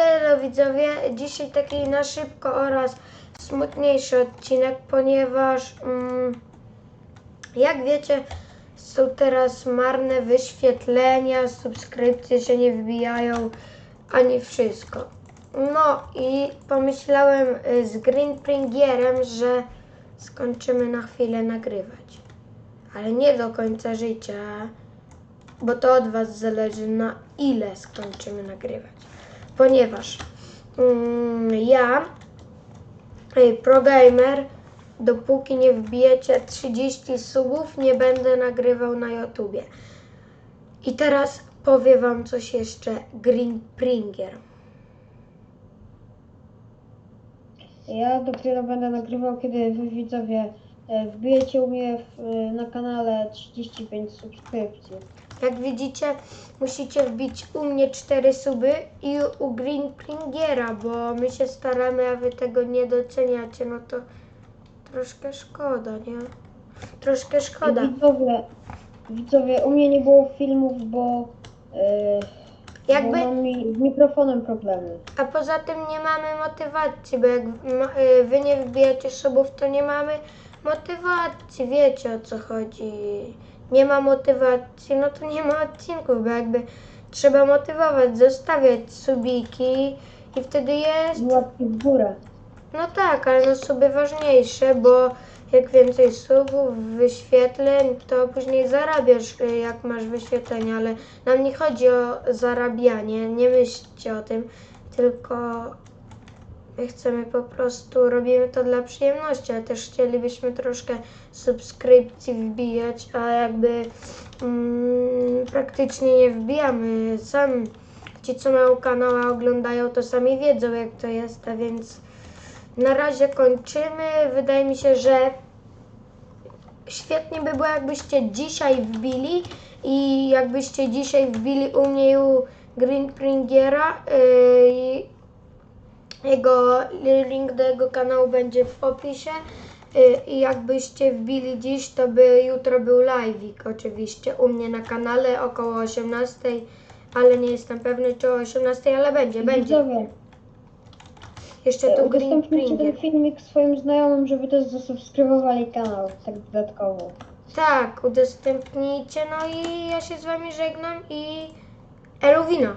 Elo widzowie, dzisiaj taki na szybko oraz smutniejszy odcinek, ponieważ mm, jak wiecie są teraz marne wyświetlenia, subskrypcje się nie wbijają, ani wszystko. No i pomyślałem y, z Greenpringierem, że skończymy na chwilę nagrywać. Ale nie do końca życia, bo to od Was zależy na ile skończymy nagrywać. Ponieważ mm, ja, y, ProGamer, dopóki nie wbijecie 30 subów, nie będę nagrywał na YouTubie. I teraz powie Wam coś jeszcze Greenpringer. Ja dopiero będę nagrywał, kiedy wy widzowie e, wbijecie u mnie w, e, na kanale 35 subskrypcji. Jak widzicie, musicie wbić u mnie 4 suby i u Greenpringera, bo my się staramy, a wy tego nie doceniacie, no to troszkę szkoda, nie? Troszkę szkoda. Widzowie, widzowie, u mnie nie było filmów, bo, e, Jakby- bo mam mi, z mikrofonem problemy. A poza tym nie mamy motywacji, bo jak y, wy nie wbijacie subów, to nie mamy motywacji, wiecie o co chodzi. Nie ma motywacji, no to nie ma odcinków, bo jakby trzeba motywować, zostawiać subiki i wtedy jest łapki w górę. No tak, ale no suby ważniejsze, bo jak więcej subów, wyświetleń, to później zarabiasz, y, jak masz wyświetlenia, ale nam nie chodzi o zarabianie, nie myślcie o tym, tylko my chcemy po prostu, robimy to dla przyjemności, ale też chcielibyśmy troszkę subskrypcji wbijać, a jakby mm, praktycznie nie wbijamy. Sam ci, co mają kanał, a oglądają, to sami wiedzą, jak to jest, a więc na razie kończymy. Wydaje mi się, że świetnie by było, jakbyście dzisiaj wbili i jakbyście dzisiaj wbili u mnie u Greenpringiera. Yy, jego link do jego kanału będzie w opisie. Yy, I jakbyście wbili dziś, to by jutro był live'ik oczywiście u mnie na kanale około 18, ale nie jestem pewny czy o 18, ale będzie, będzie. Widzowie, Jeszcze tu udostępnijcie Greenpringer. ten filmik swoim znajomym, żeby też zasubskrybowali kanał, tak dodatkowo. Tak, udostępnijcie. No i ja się z wami żegnam i Eluwina.